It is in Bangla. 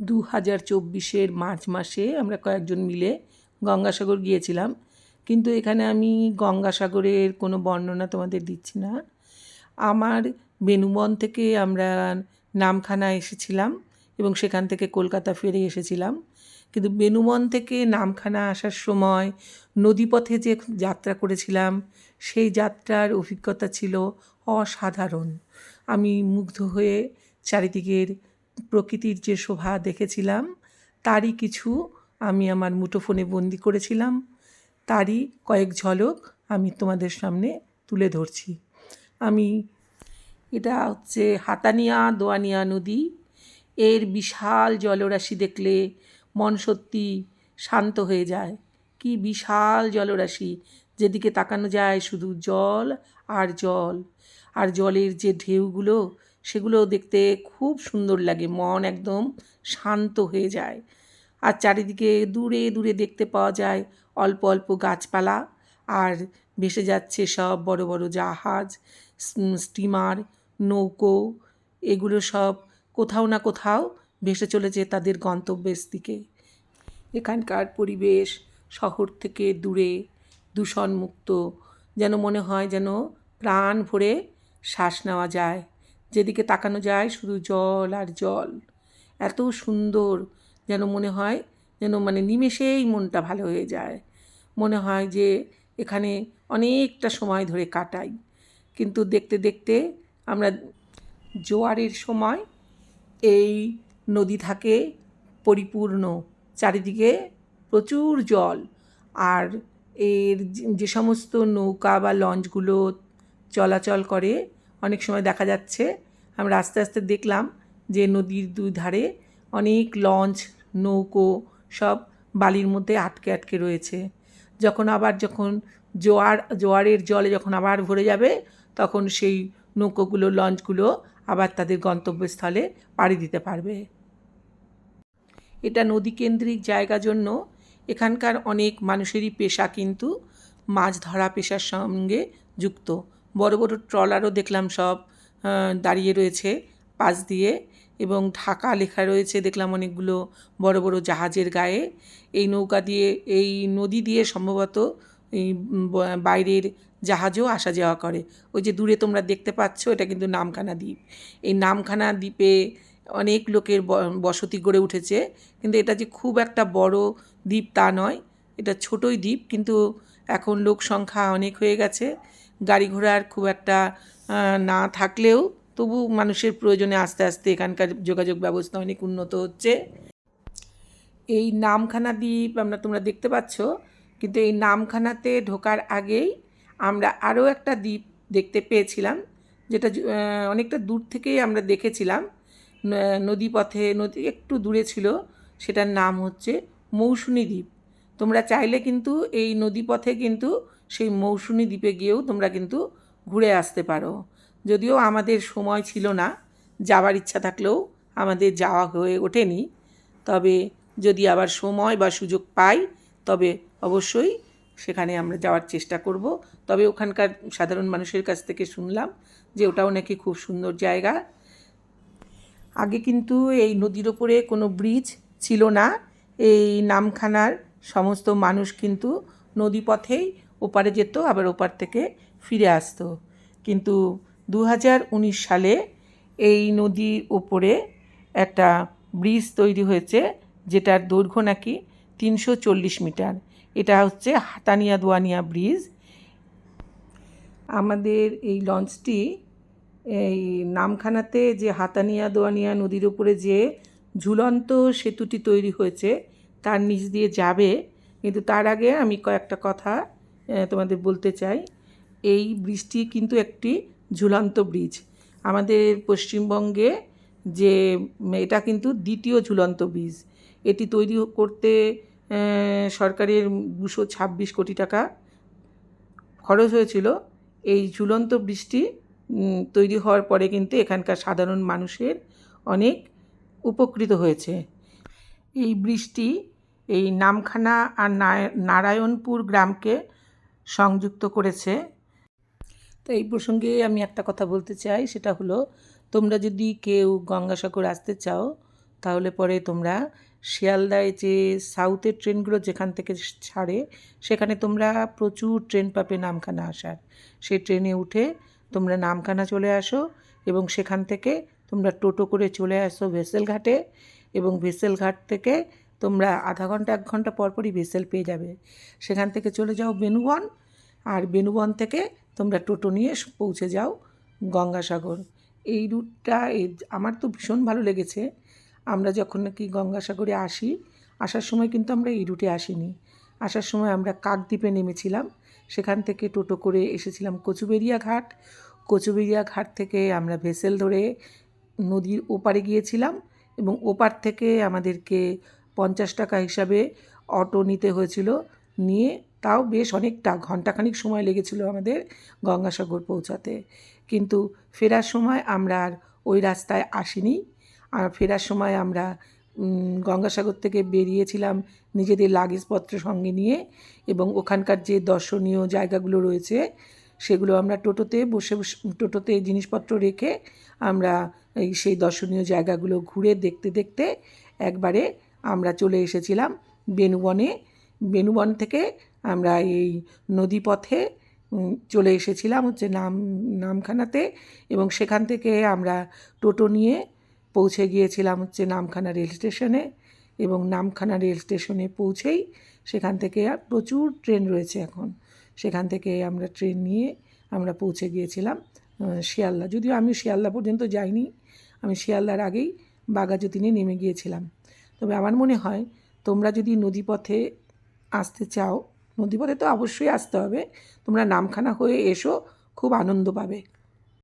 দু হাজার চব্বিশের মার্চ মাসে আমরা কয়েকজন মিলে গঙ্গাসাগর গিয়েছিলাম। কিন্তু এখানে আমি গঙ্গাসাগরের কোনো বর্ণনা তোমাদের দিচ্ছি না। আমার বেনুবন থেকে আমরা নামখানা এসেছিলাম এবং সেখান থেকে কলকাতা ফিরে এসেছিলাম। কিন্তু বেনুবন থেকে নামখানা আসার সময় নদীপথে যে যাত্রা করেছিলাম, সেই যাত্রার অভিজ্ঞতা ছিল অসাধারণ। আমি মুগ্ধ হয়ে চারিদিকের প্রকৃতির যে শোভা দেখেছিলাম, তারই কিছু আমি আমার মুঠোফোনে বন্দি করেছিলাম। তারই কয়েক ঝলক আমি তোমাদের সামনে তুলে ধরছি। আমি, এটা হচ্ছে হাতানিয়া দোয়ানিয়া নদী। এর বিশাল জলরাশি দেখলে মন সত্যি শান্ত হয়ে যায়। কি বিশাল জলরাশি, যেদিকে তাকানো যায় শুধু জল আর জল। আর জলের যে ঢেউগুলো সেগুলো দেখতে খুব সুন্দর লাগে, মন একদম শান্ত হয়ে যায়। আর চারিদিকে দূরে দূরে দেখতে পাওয়া যায় অল্প অল্প গাছপালা, আর ভেসে যাচ্ছে সব বড় বড় জাহাজ স্টিমার নৌকো, এগুলো সব কোথাও না কোথাও ভেসে চলেছে তাদের গন্তব্যের দিকে। এখানকার পরিবেশ শহর থেকে দূরে দূষণমুক্ত, যেন মনে হয় যেন প্রাণ ভরে শ্বাস নেওয়া যায়। যেদিকে তাকানো যায় শুধু জল আর জল। এত সুন্দর যেন মনে হয়, যেন মানে নিমেষেই মনটা ভালো হয়ে যায়। মনে হয় যে এখানে অনেকটা সময় ধরে কাটাই। কিন্তু দেখতে দেখতে আমরা জোয়ারের সময় এই নদী থাকে পরিপূর্ণ, চারিদিকে প্রচুর জল। আর এর যে সমস্ত নৌকা বা লঞ্চগুলো চলাচল করে অনেক সময় দেখা যাচ্ছে। আমরা আস্তে আস্তে দেখলাম যে নদীর দুই ধারে অনেক লঞ্চ, নৌকো সব বালির মধ্যে আটকে আটকে রয়েছে। যখন আবার যখন জোয়ার, জোয়ারের জলে যখন আবার ভরে যাবে, তখন সেই নৌকোগুলো, লঞ্চগুলো আবার তাদের গন্তব্যস্থলে পাড়ি দিতে পারবে। এটা নদীকেন্দ্রিক জায়গা জন্য এখানকার অনেক মানুষেরই পেশা কিন্তু মাছ ধরা পেশার সঙ্গে যুক্ত। বড় বড় ট্রলারও দেখলাম সব দাঁড়িয়ে রয়েছে পাশ দিয়ে এবং ঢাকা লেখা রয়েছে দেখলাম অনেকগুলো বড় বড় জাহাজের গায়ে। এই নৌকা দিয়ে, এই নদী দিয়ে সম্ভবত এই বাইরের জাহাজও আসা যাওয়া করে। ওই যে দূরে তোমরা দেখতে পাচ্ছ, এটা কিন্তু নামখানা দ্বীপ। এই নামখানা দ্বীপে অনেক লোকের বসতি গড়ে উঠেছে, কিন্তু এটা যে খুব একটা বড় দ্বীপ তা নয়। এটা ছোটোই দ্বীপ, কিন্তু এখন লোক সংখ্যা অনেক হয়ে গেছে। গাড়ি ঘোড়ার খুব একটা না থাকলেও তবু মানুষের প্রয়োজনে আস্তে আস্তে এখানকার যোগাযোগ ব্যবস্থা অনেক উন্নত হচ্ছে। এই নামখানা দ্বীপ আমরা, তোমরা দেখতে পাচ্ছ, কিন্তু এই নামখানাতে ঢোকার আগেই আমরা আরও একটা দ্বীপ দেখতে পেয়েছিলাম, যেটা অনেকটা দূর থেকেই আমরা দেখেছিলাম। নদীপথে, নদী একটু দূরে ছিল, সেটার নাম হচ্ছে মৌসুমী দ্বীপ। তোমরা চাইলে কিন্তু এই নদীপথে কিন্তু সেই মৌসুনি দ্বীপে গিয়েও তোমরা কিন্তু ঘুরে আসতে পারো। যদিও আমাদের সময় ছিল না যাওয়ার ইচ্ছা থাকলেও আমাদের যাওয়া হয়ে ওঠেনি। তবে যদি আবার সময় বা সুযোগ পাই, তবে অবশ্যই সেখানে আমরা যাওয়ার চেষ্টা করব। তবে ওখানকার সাধারণ মানুষের কাছ থেকে শুনলাম যে ওটাও নাকি খুব সুন্দর জায়গা। আগে কিন্তু এই নদীর ওপরে কোনো ব্রিজ ছিল না। এই নামখানার সমস্ত মানুষ কিন্তু নদীপথেই ওপারে যেত, আবার ওপার থেকে ফিরে আসতো। কিন্তু দু হাজার উনিশ সালে এই নদীর ওপরে একটা ব্রিজ তৈরি হয়েছে, যেটার দৈর্ঘ্য নাকি তিনশো চল্লিশ মিটার। এটা হচ্ছে হাতানিয়া দোয়ানিয়া ব্রিজ। আমাদের এই লঞ্চটি, এই নামখানাতে যে হাতানিয়া দোয়ানিয়া নদীর উপরে যে ঝুলন্ত সেতুটি তৈরি হয়েছে তার নিচ দিয়ে যাবে, কিন্তু তার আগে আমি কয়েকটা কথা তোমাদের বলতে চাই। এই ব্রিজটি কিন্তু একটি ঝুলন্ত ব্রিজ। আমাদের পশ্চিমবঙ্গে যে, এটা কিন্তু দ্বিতীয় ঝুলন্ত ব্রিজ। এটি তৈরি করতে সরকারের দুশো ছাব্বিশ কোটি টাকা খরচ হয়েছিল। এই ঝুলন্ত ব্রিজটি তৈরি হওয়ার পরে কিন্তু এখানকার সাধারণ মানুষের অনেক উপকৃত হয়েছে। এই বৃষ্টি এই নামখানা আর নারায়ণপুর গ্রামকে সংযুক্ত করেছে। তো এই প্রসঙ্গে আমি একটা কথা বলতে চাই, সেটা হলো, তোমরা যদি কেউ গঙ্গাসাগর আসতে চাও, তাহলে পরে তোমরা শিয়ালদায় যে সাউথের ট্রেনগুলো যেখান থেকে ছাড়ে, সেখানে তোমরা প্রচুর ট্রেন পাবে নামখানা আসার। সেই ট্রেনে উঠে তোমরা নামখানা চলে আসো এবং সেখান থেকে তোমরা টোটো করে চলে আসো ভেসেল ঘাটে এবং ভেসেল ঘাট থেকে তোমরা আধা ঘণ্টা, এক ঘণ্টা পরপরই ভেসেল পেয়ে যাবে। সেখান থেকে চলে যাও বেনুবন আর বেনুবন থেকে তোমরা টোটো নিয়ে পৌঁছে যাও গঙ্গাসাগর। এই রুটটা আমার তো ভীষণ ভালো লেগেছে। আমরা যখন নাকি গঙ্গাসাগরে আসি, আসার সময় কিন্তু আমরা এই রুটে আসিনি। আসার সময় আমরা কাকদ্বীপে নেমেছিলাম। সেখান থেকে টোটো করে এসেছিলাম কচুবেরিয়া ঘাট। কচুবেরিয়া ঘাট থেকে আমরা ভেসেল ধরে নদীর ওপারে গিয়েছিলাম। এবং ওপার থেকে আমাদেরকে পঞ্চাশ টাকা হিসাবে অটো নিতে হয়েছিল। নিয়ে তাও বেশ অনেকটা ঘন্টাখানিক সময় লেগেছিল আমাদের গঙ্গাসাগর পৌঁছাতে। কিন্তু ফেরার সময় আমরা আর ওই রাস্তায় আসিনি। আর ফেরার সময় আমরা গঙ্গাসাগর থেকে বেরিয়েছিলাম নিজেদের লাগেজপত্র সঙ্গে নিয়ে এবং ওখানকার যে দর্শনীয় জায়গাগুলো রয়েছে, সেগুলো আমরা টোটোতে বসে বসে, টোটোতে জিনিসপত্র রেখে আমরা এই সেই দর্শনীয় জায়গাগুলো ঘুরে দেখতে দেখতে একবারে আমরা চলে এসেছিলাম বেনুবনে। বেনুবন থেকে আমরা এই নদীপথে চলে এসেছিলাম হচ্ছে নাম, নামখানাতে এবং সেখান থেকে আমরা টোটো নিয়ে পৌঁছে গিয়েছিলাম হচ্ছে নামখানা রেল স্টেশনে এবং নামখানা রেল স্টেশনে পৌঁছেই সেখান থেকে প্রচুর ট্রেন রয়েছে এখন। সেখান থেকে আমরা ট্রেন নিয়ে আমরা পৌঁছে গিয়েছিলাম শিয়ালদা। যদিও আমি শিয়ালদা পর্যন্ত যাইনি আমি শিয়ালদার আগেই বাঘাযতীনে নেমে গিয়েছিলাম। তবে আমার মনে হয়, তোমরা যদি নদীপথে আসতে চাও, নদীপথে তো অবশ্যই আসতে হবে, তোমরা নামখানা হয়ে এসো, খুব আনন্দ পাবে।